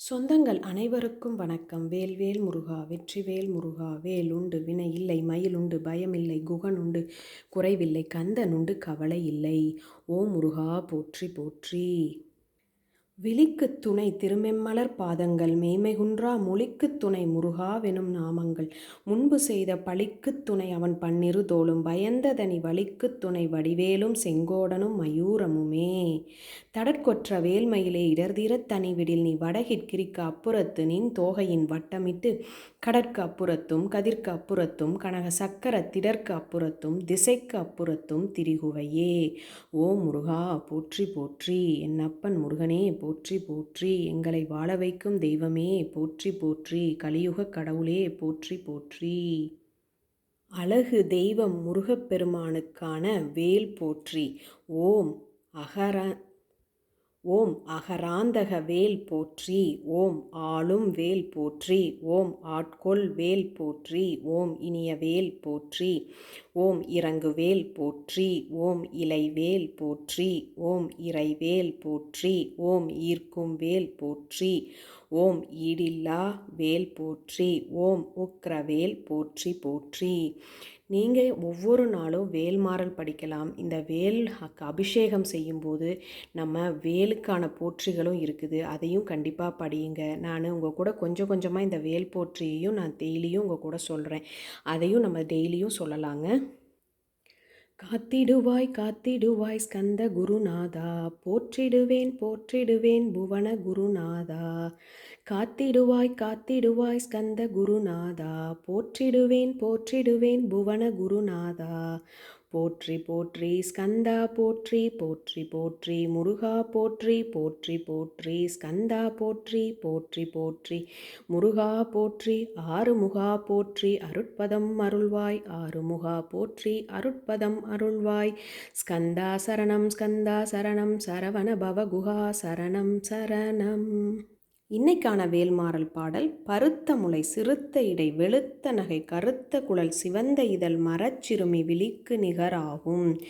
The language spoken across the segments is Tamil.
சொந்தங்கள் அனைவருக்கும் வணக்கம். வேல்வேல் முருகா வெற்றிவேல் முருகா வேல் உண்டு வினை இல்லை மயில் உண்டு பயமில்லை குகன் உண்டு குறைவில்லை கந்தன் உண்டு கவலை இல்லை. ஓ முருகா போற்றி போற்றி. விழிக்குத் துணை திருமெம்மலர் பாதங்கள் மெய்மைகுன்றா மொழிக்குத் துணை முருகாவெனும் நாமங்கள். முன்பு செய்த பழிக்குத் துணை அவன் பன்னிரு தோளும் பயந்ததனி வழிக்குத் துணை வடிவேலும் செங்கோடனும் மயூரமுமே. தடற்கொற்ற வேல்மயிலே இடர்தீரத் தனிவிடில் நீ வடகிற்கிரிக்கு அப்புறத்து நின் தோகையின் வட்டமிட்டு கடற்கு அப்புறத்தும் கதிர்க்கு அப்புறத்தும் கனக சக்கர திடற்கு அப்புறத்தும் திசைக்கு அப்புறத்தும் திரிகுவையே. ஓ முருகா போற்றி போற்றி என் அப்பன் முருகனே போற்றி போற்றி எங்களை வாழ வைக்கும் தெய்வமே போற்றி போற்றி கலியுக கடவுளே போற்றி போற்றி. அழகு தெய்வம் முருகப்பெருமானுக்கான வேல் போற்றி. ஓம் அகர ஓம் அகராந்தக வேல் போற்றி ஓம் ஆளும் வேல் போற்றி ஓம் ஆட்கொள் வேல் போற்றி ஓம் இனிய வேல் போற்றி ஓம் இறங்குவேல் போற்றி ஓம் இலைவேல் போற்றி ஓம் இறைவேல் போற்றி ஓம் ஈர்க்கும் வேல் போற்றி ஓம் ஈடில்லா வேல் போற்றி ஓம் உக்ரவேல் போற்றி போற்றி. நீங்கள் ஒவ்வொரு நாளும் வேல்மாறல் படிக்கலாம். இந்த வேல் அபிஷேகம் செய்யும்போது நம்ம வேலுக்கான போற்றிகளும் இருக்குது. அதையும் கண்டிப்பாக படியுங்க. நான் உங்கள் கூட கொஞ்சம் கொஞ்சமாக இந்த வேல் போற்றியையும் நான் டெய்லியும் உங்கள் கூட சொல்கிறேன் அதையும் நம்ம டெய்லியும் சொல்லலாங்க. காத்திடுவாய் காத்திடுவாய் ஸ்கந்த குருநாதா. போற்றிடுவேன் போற்றிடுவேன் புவன குருநாதா. காத்திடுவாய் காத்திடுவாய் ஸ்கந்த குருநாதா போற்றிடுவேன் போற்றிடுவேன் புவன குருநாதா போற்றி போற்றி ஸ்கந்தா போற்றி போற்றி போற்றி முருகா போற்றி போற்றி போற்றி ஸ்கந்தா போற்றி போற்றி போற்றி முருகா போற்றி ஆறுமுகா போற்றி அருட்பதம் அருள்வாய். ஆறுமுகா போற்றி அருட்பதம் அருள்வாய். ஸ்கந்தா சரணம் ஸ்கந்தா சரணம் சரவண பவகுகா சரணம் சரணம். இன்னைக்கான வேல்மாறல் பாடல் பருத்த முளை சிறுத்த இடை வெளுத்த நகை கருத்த குழல் சிவந்த இதழ் மரச்சிறுமி விழிக்கு நிகராகும்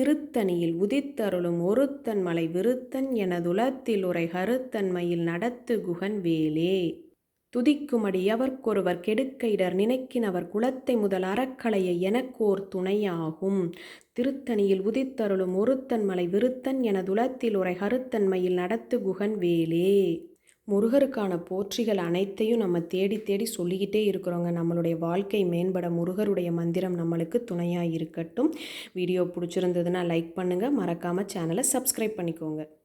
திருத்தணியில் உதித்தருளும் ஒருத்தன் மலை விருத்தன் எனதுலத்தில் உரை கருத்தன்மையில் நடத்து குகன் வேலே. துதிக்குமடி எவர்க்கொருவர் கெடுக்க இடர் நினைக்கினவர் குலத்தை முதல் அறக்கலையை எனக்கோர் துணையாகும். திருத்தணியில் உதித்தருளும் ஒருத்தன் மலை விருத்தன் எனதுலத்தில் உரை கருத்தன்மையில் நடத்து குகன் வேலே. முருகருக்கான போற்றிகள் அனைத்தையும் நம்ம தேடி தேடி சொல்லிக்கிட்டே இருக்கிறோங்க. நம்மளுடைய வாழ்க்கை மேம்பட முருகருடைய மந்திரம் நம்மளுக்கு துணையாக இருக்கட்டும். வீடியோ பிடிச்சிருந்ததுன்னா லைக் பண்ணுங்கள் மறக்காமல் சேனலை சப்ஸ்கிரைப் பண்ணிக்கோங்க.